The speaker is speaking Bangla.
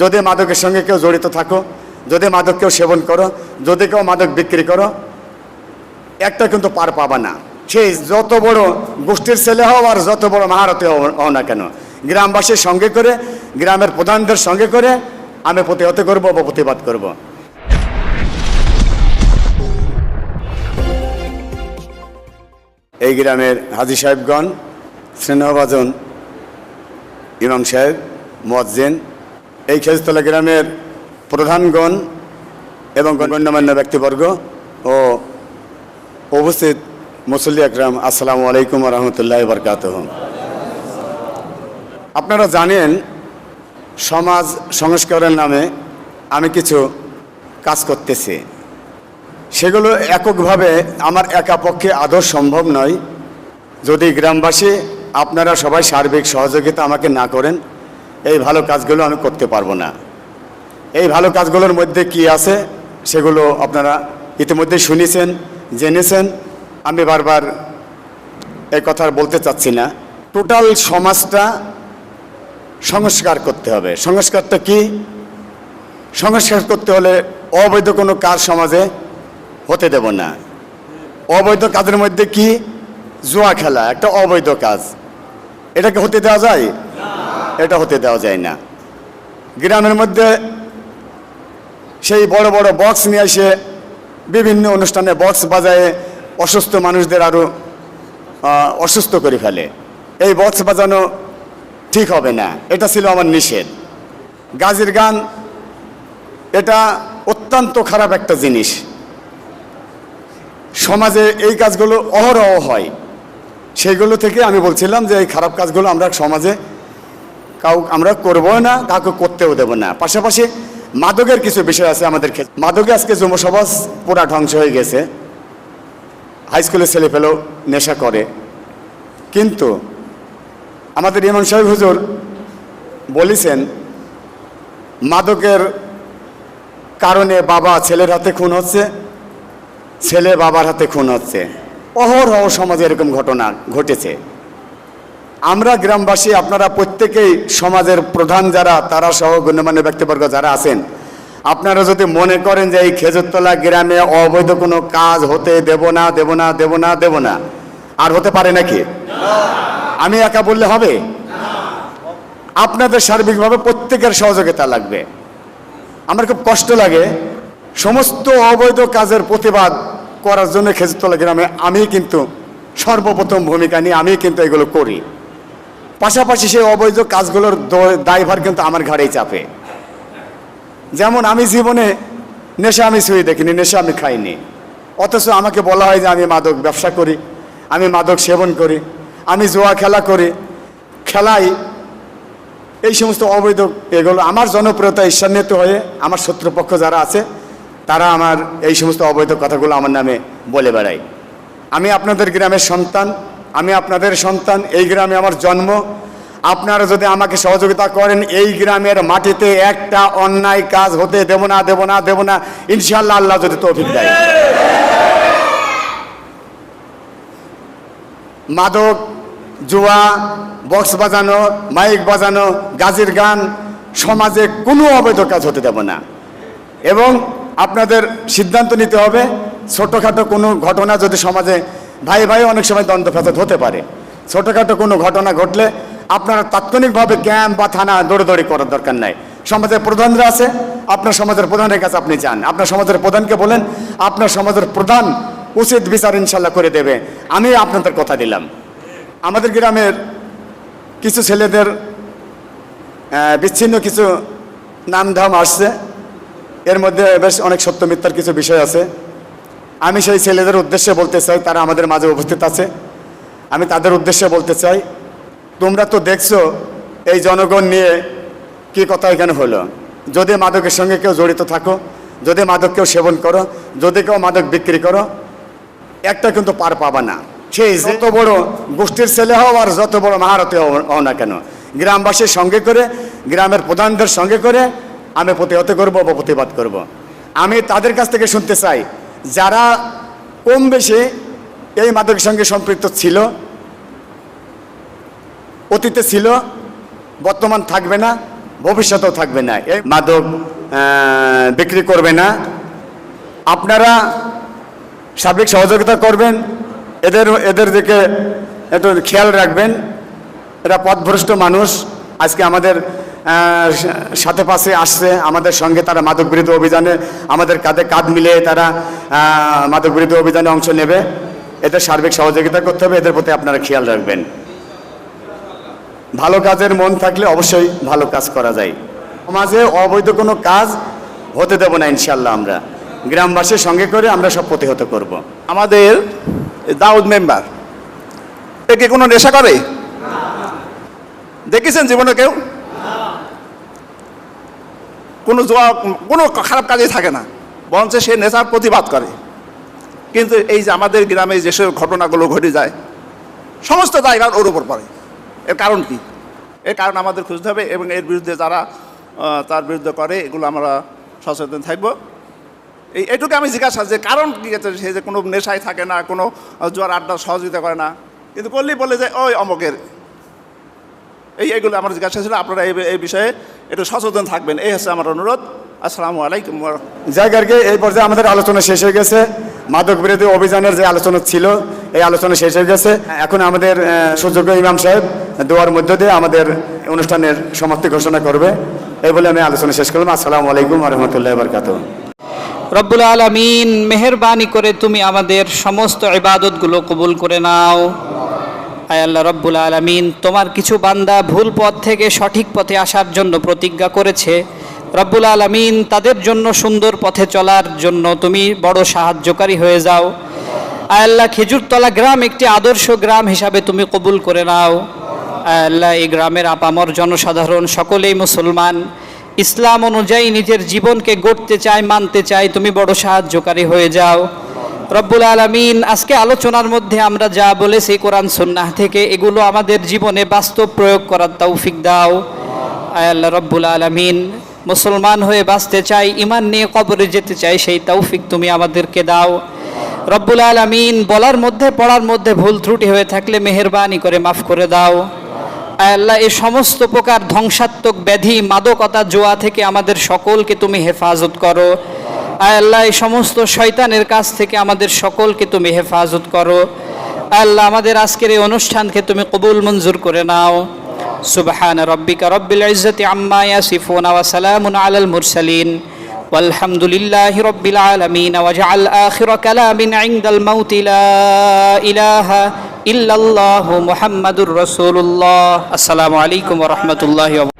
যদি মাদকের সঙ্গে কেউ জড়িত থাকো, যদি মাদক কেউ সেবন করো, যদি কেউ মাদক বিক্রি করো, একটা কিন্তু পার পাবা না। সেই যত বড় গোষ্ঠীর ছেলে হও আর যত বড় মহারথী হও হও না কেন। গ্রামবাসীর সঙ্গে করে, গ্রামের প্রধানদের সঙ্গে করে আমি প্রতিহত করব বা প্রতিবাদ করব। এই গ্রামের হাজি সাহেবগণ স্নেহভাজন ইমাম সাহেব মজ্জেন এই খেজতলা গ্রামের প্রধানগণ এবং গণ্যমান্য ব্যক্তিবর্গ ও উপস্থিত মুসল্লি আকরাম আসসালামু আলাইকুম রহমতুল্লাহ বরকাত আপনারা জানেন, সমাজ সংস্কারের নামে আমি কিছু কাজ করতেছি। সেগুলো এককভাবে আমার একা পক্ষে আদৌ সম্ভব নয়। যদি গ্রামবাসী, আপনারা সবাই সার্বিক সহযোগিতা আমাকে না করেন এই ভালো কাজগুলো আমি করতে পারব না। এই ভালো কাজগুলোর মধ্যে কি আছে সেগুলো আপনারা ইতিমধ্যে শুনেছেন, জেনেছেন। আমি বারবার এই কথা বলতে চাচ্ছি না। টোটাল সমাজটা সংস্কার করতে হবে। সংস্কারটা কি? সংস্কার করতে হলে অবৈধ কোনো কাজ সমাজে হতে দেব না। অবৈধ কাজের মধ্যে কি? জুয়া খেলা, একটা অবৈধ কাজ। এটাকে হতে দেওয়া যায়? এটা হতে দেওয়া যায় না। গ্রামের মধ্যে সেই বড় বড় বক্স নিয়ে এসে বিভিন্ন অনুষ্ঠানে বক্স বাজায় অসুস্থ মানুষদের আরও অসুস্থ করে ফেলে। এই বক্স বাজানো ঠিক হবে না। এটা ছিল আমার নিষেধ। গাজির গান, এটা অত্যন্ত খারাপ একটা জিনিস। সমাজে এই কাজগুলো অহরহ হয়। সেইগুলো থেকে আমি বলছিলাম যে এই খারাপ কাজগুলো আমরা সমাজে কাউ আমরা করব না, কাউকে করতেও দেবো না। পাশাপাশি মাদকের কিছু বিষয় আছে আমাদের ক্ষেত্রে। মাদকে আজকে যুব সমাজ পুরা ধ্বংস হয়ে গেছে। হাই স্কুলের ছেলে পেলেও নেশা করে। কিন্তু আমাদের ইমাম সাহেব হুজুর বলেছেন, মাদকের কারণে বাবা ছেলের হাতে খুন হচ্ছে, ছেলে বাবার হাতে খুন হচ্ছে। অহরহ সমাজে এরকম ঘটনা ঘটেছে। আমরা গ্রামবাসী, আপনারা প্রত্যেকেই সমাজের প্রধান যারা, তারা সহ গণ্যমান্য ব্যক্তিবর্গ যারা আছেন, আপনারা যদি মনে করেন যে এই খেজুরতলা গ্রামে অবৈধ কোনো কাজ হতে দেব না দেব না দেব না দেব না, আর হতে পারে নাকি? আমি একা বললে হবে? আপনাদের সার্বিকভাবে প্রত্যেকের সহযোগিতা লাগবে। আমার খুব কষ্ট লাগে সমস্ত অবৈধ কাজের প্রতিবাদ করার জন্য খেজুরতলা গ্রামে আমি কিন্তু সর্বপ্রথম ভূমিকা নিয়ে আমি কিন্তু এগুলো করি। পাশাপাশি সেই অবৈধ কাজগুলোর দায়ভার কিন্তু আমার ঘাড়েই চাপে। যেমন আমি জীবনে নেশা আমি ছুঁয়ে দেখিনি, নেশা আমি খাইনি। অথচ আমাকে বলা হয় যে আমি মাদক ব্যবসা করি, আমি মাদক সেবন করি, আমি জোয়া খেলা করি, খেলাই, এই সমস্ত অবৈধ এগুলো আমার জনপ্রিয়তা ঈর্ষান্বিত হয়ে আমার শত্রুপক্ষ যারা আছে, তারা আমার এই সমস্ত অবৈধ কথাগুলো আমার নামে বলে বেড়ায়। আমি আপনাদের গ্রামের সন্তান আমি আপনাদের সন্তান, এই গ্রামে আমার জন্ম। আপনারা যদি আমাকে সহযোগিতা করেন, এই গ্রামের মাটিতে একটা অন্যায় কাজ হতে দেব না দেব না দেব না। ইনশাল্লাহ আল্লাহ যদি তৌফিক দেয়। মাদক, জুয়া, বক্স বাজানো, মাইক বাজানো, গাজির গান, সমাজে কোনো অবৈধ কাজ হতে দেব না। এবং আপনাদের সিদ্ধান্ত নিতে হবে, ছোটোখাটো কোনো ঘটনা যদি সমাজে ভাই ভাই অনেক সময় দ্বন্দ্ব ফেসাদ হতে পারে। ছোটোখাটো কোনো ঘটনা ঘটলে আপনারা তাৎক্ষণিকভাবে ক্যাম্প বা থানা দৌড়দৌড়ি করার দরকার নাই। সমাজের প্রধানরা আছে, আপনার সমাজের প্রধানের কাছে আপনি যান। আপনার সমাজের প্রধানকে বলেন, আপনার সমাজের প্রধান উচিত বিচার ইনশাল্লাহ করে দেবে। আমি আপনাদের কথা দিলাম। আমাদের গ্রামের কিছু ছেলেদের বিচ্ছিন্ন কিছু নাম ধাম আসছে। এর মধ্যে বেশ অনেক সত্য মিথ্যার কিছু বিষয় আছে। আমি সেই ছেলেদের উদ্দেশ্যে বলতে চাই, তারা আমাদের মাঝে উপস্থিত আছে। আমি তাদের উদ্দেশ্যে বলতে চাই, তোমরা তো দেখছ এই জনগণ নিয়ে কি কথা এখানে হলো। যদি মাদকের সঙ্গে কেউ জড়িত থাকো, যদি মাদক কেউ সেবন করো, যদি কেউ মাদক বিক্রি করো, একটা কিন্তু পার পাবা না। সেই যত বড় গোষ্ঠীর ছেলে হও আর যত বড় মহারথী হও হও না কেন। গ্রামবাসীর সঙ্গে করে, গ্রামের প্রধানদের সঙ্গে করে আমি প্রতিহত করব বা প্রতিবাদ করব। আমি তাদের কাছ থেকে শুনতে চাই যারা কম বেশি এই মাদকের সঙ্গে সম্পৃক্ত ছিল, অতীতে ছিল, বর্তমান থাকবে না, ভবিষ্যতেও থাকবে না এই মাদক বিক্রি করবে না। আপনারা সার্বিক সহযোগিতা করবেন, এদের এদের দিকে একটু খেয়াল রাখবেন। এরা পথভ্রষ্ট মানুষ, আজকে আমাদের সাথে পাশে আসছে আমাদের সঙ্গে তারা মাদক বিরোধী অভিযানে আমাদের কাঁধে কাঁধ মিলিয়ে তারা মাদক বিরোধী অভিযানে অংশ নেবে। এদের সার্বিক সহযোগিতা করতে হবে, এদের প্রতি আপনারা খেয়াল রাখবেন। ভালো কাজের মন থাকলে অবশ্যই ভালো কাজ করা যায়। সমাজে অবৈধ কোনো কাজ হতে দেব না ইনশাল্লাহ আমরা। গ্রামবাসীর সঙ্গে করে আমরা সব প্রতিহত করব। আমাদের দাউদ মেম্বার একে কোনো নেশা করে? দেখেছেন জীবনে কেউ? কোনো জোয়া কোনো খারাপ কাজে থাকে না। বরঞ্চ সে নেশার প্রতিবাদ করে। কিন্তু এই যে আমাদের গ্রামে যেসব ঘটনাগুলো ঘটে যায়, সমস্ত জায়গার ওর উপর পড়ে। এর কারণ কি? এর কারণ আমাদের খুঁজতে হবে এবং এর বিরুদ্ধে যারা তার বিরুদ্ধে করে, এগুলো আমরা সচেতন থাকব। এই, এটুকু আমি জিজ্ঞাসা যে কারণ কি আছে? সে যে কোনো নেশায় থাকে না, কোনো জোয়ার আড্ডা সহযোগিতা করে না। কিন্তু করলেই বলে যে, ওই অমকের। এই, এগুলো আমার জিজ্ঞাসা ছিল। আপনারা এই বিষয়ে একটু সচেতন থাকবেন। এই হচ্ছে আমার অনুরোধ। আসসালামু আলাইকুম জায়গাকে এই পর্যায়ে আমাদের আলোচনা শেষ হয়ে গেছে। মাদক বিরোধী অভিযানের যে আলোচনা ছিল এই আলোচনা শেষ হয়ে গেছে। এখন আমাদের সুযোগ্য ইমাম সাহেব দোয়ার মধ্য দিয়ে আমাদের অনুষ্ঠানের সমাপ্তি ঘোষণা করবে। এই বলে আমি আলোচনা শেষ করলাম। আসসালামু আলাইকুম রহমতুল্লাহ বরকাত রব্বুল আলমিন মেহরবানি করে তুমি আমাদের সমস্ত ইবাদতগুলো কবুল করে নাও। আয় আল্লাহ রব্বুল আলমিন, তোমার কিছু বান্দা ভুল পথ থেকে সঠিক পথে আসার জন্য প্রতিজ্ঞা করেছে। রব্বুল আলমিন, তাদের জন্য সুন্দর পথে চলার জন্য তুমি বড় সাহায্যকারী হয়ে যাও। আয় আল্লাহ, খেজুরতলা গ্রাম একটি আদর্শ গ্রাম হিসাবে তুমি কবুল করে নাও। আয় আল্লাহ, এই গ্রামের আপামর জনসাধারণ সকলেই মুসলমান। ইসলাম অনুযায়ী নিজের জীবনকে গড়তে চায়, মানতে চায়, তুমি বড় সাহায্যকারী হয়ে যাও। রব্বুল আলমিন, আজকে আলোচনার মধ্যে আমরা যা বলেছি কোরআন সুন্নাহ থেকে, এগুলো আমাদের জীবনে বাস্তব প্রয়োগ করার তৌফিক দাও। আল্লাহ রব্বুল আলমিন, মুসলমান হয়ে বাঁচতে চাই ইমান নিয়ে কবরে যেতে চাই, সেই তৌফিক তুমি আমাদেরকে দাও। রব্বুল আলমিন, বলার মধ্যে, পড়ার মধ্যে ভুল ত্রুটি হয়ে থাকলে মেহরবানি করে মাফ করে দাও। আল্লাহ এই সমস্ত প্রকার ধ্বংসাত্মক ব্যাধি, মাদকতা, জোয়া থেকে আমাদের সকলকে তুমি হেফাজত করো। আল্লাহ এই সমস্ত শয়তানের কাছ থেকে আমাদের সকলকে তুমি হেফাজত করো আয় আল্লাহ আমাদের আজকের এই অনুষ্ঠানকে তুমি কবুল মঞ্জুর করে নাও সুবহান রব্বিকা রব্বিল ইজ্জতি আম্মা ইয়াসিফুন ওয়া সালামুন আলাল মুরসালিন والحمد لله رب العالمين واجعل آخر كلام عند الموت لا إله إلا الله محمد رسول الله السلام عليكم ورحمة الله وبركاته